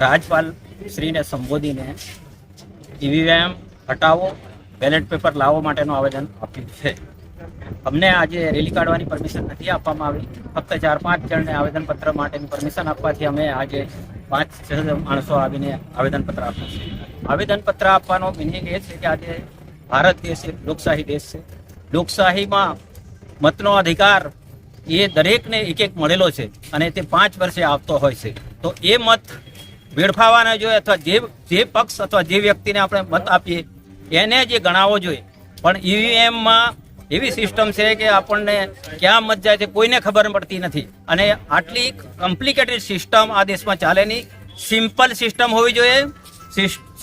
રાજપાલ શ્રીને સંબોધીને ઈવીએમ હટાવો બેલેટ પેપર લાવવા માટેનું આવેદન આપ્યું છે. અમને આજે રેલી કાઢવાની પરમિશન નથી આપવામાં આવી. ફક્ત ચાર પાંચ જણને આવેદનપત્ર માટેની પરમિશન આપવાથી અમે આજે પાંચ છ માણસો આવીને આવેદનપત્ર આપ્યું છે. આવેદનપત્ર આપવાનો મિનિંગ એ છે કે આજે ભારત દેશ એક લોકશાહી દેશ છે. લોકશાહીમાં મતનો અધિકાર એ દરેકને એક એક મળેલો છે અને તે પાંચ વર્ષે આવતો હોય છે. તો એ મત વેડફાવાના જોઈએ અથવા જે જે પક્ષ અથવા જે વ્યક્તિને આપણે મત આપીએ, એને જે ગણાવવો જોઈએ. પણ ઈવીએમમાં એવી સિસ્ટમ છે કે આપણને ક્યાં મત જાય છે કોઈને ખબર પડતી નથી. અને આટલી કોમ્પ્લિકેટેડ સિસ્ટમ આ દેશમાં ચાલે નહીં. સિમ્પલ સિસ્ટમ હોવી જોઈએ.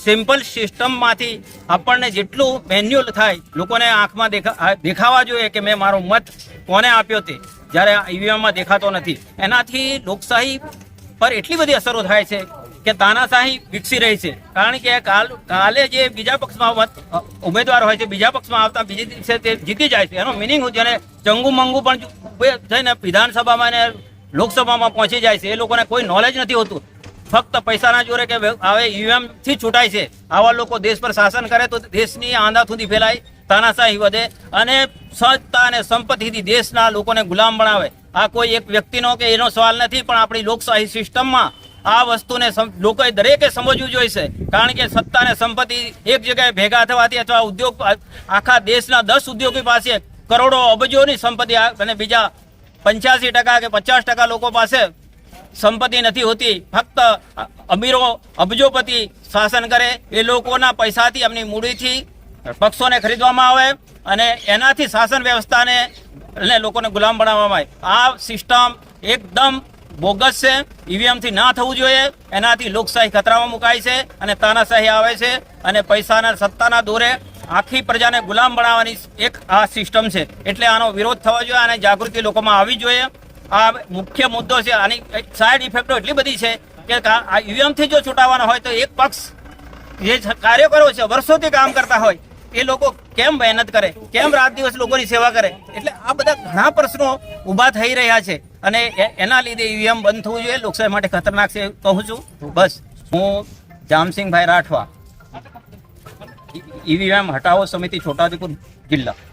સિમ્પલ સિસ્ટમમાંથી આપણને જેટલું મેન્યુઅલ થાય, લોકોને આંખમાં દેખા દેખાવા જોઈએ કે મેં મારો મત કોને આપ્યો તે, જ્યારે ઈવીએમમાં દેખાતો નથી. એનાથી લોકશાહી પર એટલી બધી અસરો થાય છે કે તાનાશાહી વિકસી રહી છે. કારણ કે કાલ કાલે જે બીજા પક્ષમાં ઉમેદવાર હોય છે, બીજા પક્ષમાં આવતા બીજે દિવસે તે જીતી જાય છે. એનો મિનિંગ છે? અને ચંગુ મંગુ પણ થઈને વિધાનસભામાં ને લોકસભામાં પહોંચી જાય છે. એ લોકોને કોઈ નોલેજ નથી હોતું. ફક્ત પૈસાના જોરે કે હવે ઈવીએમથી છૂટાય છે. આવા લોકો દેશ પર શાસન કરે તો દેશની આંધા સુધી ફેલાય, તાનાશાહી વધે અને સજ્જતા અને સંપત્તિથી દેશના લોકોને ગુલામ બનાવે. આ કોઈ એક વ્યક્તિનો કે એનો સવાલ નથી, પણ આપણી લોકશાહી સિસ્ટમમાં આ વસ્તુને લોકોએ દરેકે સમજવું જોઈશે. કારણ કે સત્તા અને સંપત્તિ એક જગ્યાએ ભેગા થવાથી અથવા ઉદ્યોગ આખા દેશના દસ ઉદ્યોગી પાસે કરોડો અબજોની સંપત્તિ અને બીજા પંચ્યાસી ટકા કે પચાસ ટકા લોકો પાસે સંપત્તિ નથી હોતી. ફક્ત અમીરો, અબજોપતિ શાસન કરે. એ લોકોના પૈસાથી એમની મૂડીથી પક્ષોને ખરીદવામાં આવે અને એનાથી શાસન વ્યવસ્થાને લોકોને ગુલામ બનાવવામાં આવે. આ સિસ્ટમ એકદમ બોગસ છે. ઈવીએમથી ના થવું જોઈએ. એનાથી લોકશાહી ખતરામાં મુકાય છે અને તાનાશાહી આવે છે અને પૈસાના સત્તાના દોરે આખી પ્રજાને ગુલામ બનાવવાની એક આ સિસ્ટમ છે. એટલે આનો વિરોધ થવો જોઈએ અને જાગૃતિ લોકોમાં આવવી જોઈએ. આ મુખ્ય મુદ્દો છે. આની સાઈડ ઇફેક્ટો એટલી બધી છે કે ઈવીએમથી જો છૂટાવવાનો હોય તો એક પક્ષ જે કાર્યકરો છે, વર્ષોથી કામ કરતા હોય, એ લોકો કેમ મહેનત કરે? કેમ રાત દિવસ લોકોની સેવા કરે? એટલે આ બધા ઘણા પ્રશ્નો ઊભા થઈ રહ્યા છે. અને એના લીધે ઈવીએમ બંધ થવું જોઈએ. લોકશાહી માટે ખતરનાક છે કહું છું. બસ. હું જામસિંહભાઈ રાઠવા. ઈવીએમ હટાવો સમિતિ છોટાઉદેપુર જિલ્લા.